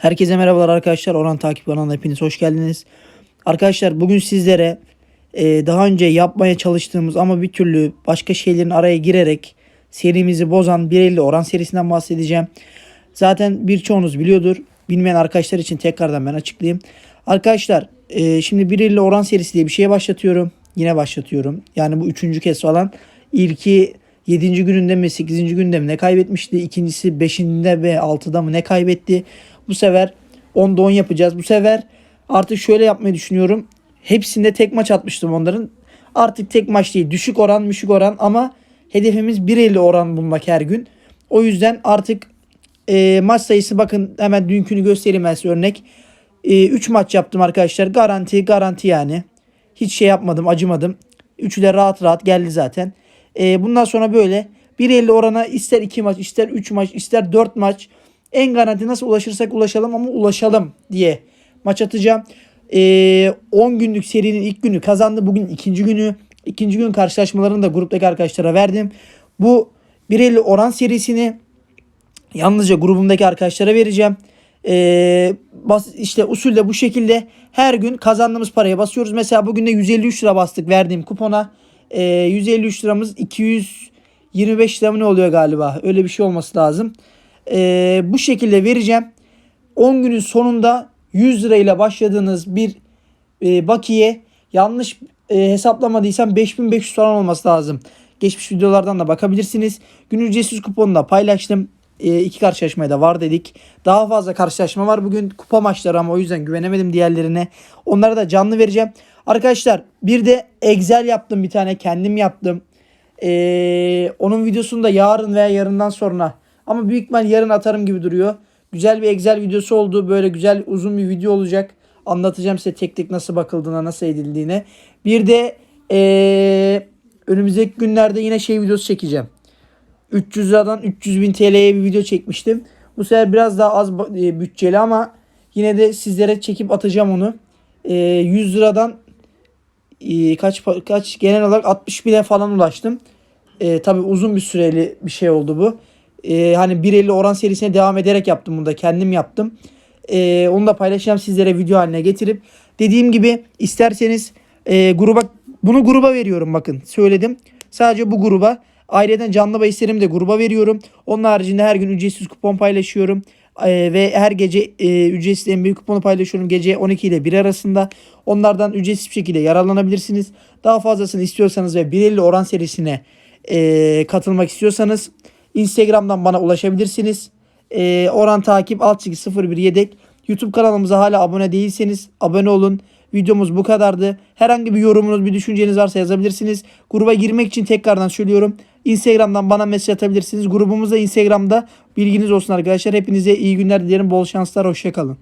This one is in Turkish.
Herkese merhabalar arkadaşlar. Oran takip kanalına hepiniz hoş geldiniz. Arkadaşlar bugün sizlere e, daha önce yapmaya çalıştığımız ama bir türlü başka şeylerin araya girerek serimizi bozan 1.50 oran serisinden bahsedeceğim. Zaten birçoğunuz biliyordur. Bilmeyen arkadaşlar için tekrardan ben açıklayayım. Arkadaşlar e, şimdi 1.50 oran serisi diye bir şeye başlatıyorum. Yine başlatıyorum. Yani bu üçüncü kez falan. İlki 7. gününde mi 8. günde mi ne kaybetmişti? İkincisi 5'inde ve 6'da mı ne kaybetti? Bu sefer 10'da 10 yapacağız. Bu sefer artık şöyle yapmayı düşünüyorum. Hepsinde tek maç atmıştım onların. Artık tek maç değil. Düşük oran, müşük oran ama hedefimiz 1.50 oran bulmak her gün. O yüzden artık e, maç sayısı bakın hemen dünkünü göstereyim ben size örnek. 3 maç yaptım arkadaşlar. Garanti garanti yani. Hiç şey yapmadım acımadım. Üçü de rahat rahat geldi zaten. E, bundan sonra böyle 1.50 orana ister 2 maç ister 3 maç ister 4 maç en garanti nasıl ulaşırsak ulaşalım ama ulaşalım diye maç atacağım. E, 10 günlük serinin ilk günü kazandı. Bugün ikinci günü. ikinci gün karşılaşmalarını da gruptaki arkadaşlara verdim. Bu 1.50 oran serisini Yalnızca grubumdaki arkadaşlara vereceğim. Ee, bas, işte usulde bu şekilde her gün kazandığımız paraya basıyoruz. Mesela bugün de 153 lira bastık verdiğim kupona. Ee, 153 liramız 225 lira mı ne oluyor galiba? Öyle bir şey olması lazım. Ee, bu şekilde vereceğim. 10 günün sonunda 100 lirayla başladığınız bir e, bakiye yanlış e, hesaplamadıysam 5500 falan olması lazım. Geçmiş videolardan da bakabilirsiniz. Gün ücretsiz kuponu da paylaştım. E, iki karşılaşmaya da var dedik. Daha fazla karşılaşma var bugün kupa maçları ama o yüzden güvenemedim diğerlerine. Onlara da canlı vereceğim. Arkadaşlar bir de Excel yaptım bir tane kendim yaptım. E, onun videosunu da yarın veya yarından sonra ama büyük ihtimal yarın atarım gibi duruyor. Güzel bir Excel videosu oldu. Böyle güzel uzun bir video olacak. Anlatacağım size tek tek nasıl bakıldığına, nasıl edildiğine. Bir de eee, önümüzdeki günlerde yine şey videosu çekeceğim. 300 liradan 300 bin TL'ye bir video çekmiştim. Bu sefer biraz daha az e, bütçeli ama yine de sizlere çekip atacağım onu. Eee, 100 liradan e, kaç kaç genel olarak 60 bine falan ulaştım. E, tabii uzun bir süreli bir şey oldu bu. E, hani 1.50 oran serisine devam ederek yaptım bunu da kendim yaptım. E, onu da paylaşacağım sizlere video haline getirip. Dediğim gibi isterseniz e, gruba bunu gruba veriyorum bakın söyledim. Sadece bu gruba. Ayrıca canlı bahislerimi de gruba veriyorum. Onun haricinde her gün ücretsiz kupon paylaşıyorum. Ee, ve her gece e, ücretsiz büyük kuponu paylaşıyorum. Gece 12 ile 1 arasında. Onlardan ücretsiz bir şekilde yararlanabilirsiniz. Daha fazlasını istiyorsanız ve 1.50 oran serisine e, katılmak istiyorsanız Instagram'dan bana ulaşabilirsiniz. E, oran takip alt çizgi 01 yedek. YouTube kanalımıza hala abone değilseniz abone olun. Videomuz bu kadardı. Herhangi bir yorumunuz, bir düşünceniz varsa yazabilirsiniz. Gruba girmek için tekrardan söylüyorum. Instagram'dan bana mesaj atabilirsiniz. Grubumuzda Instagram'da bilginiz olsun arkadaşlar. Hepinize iyi günler dilerim. Bol şanslar. Hoşçakalın.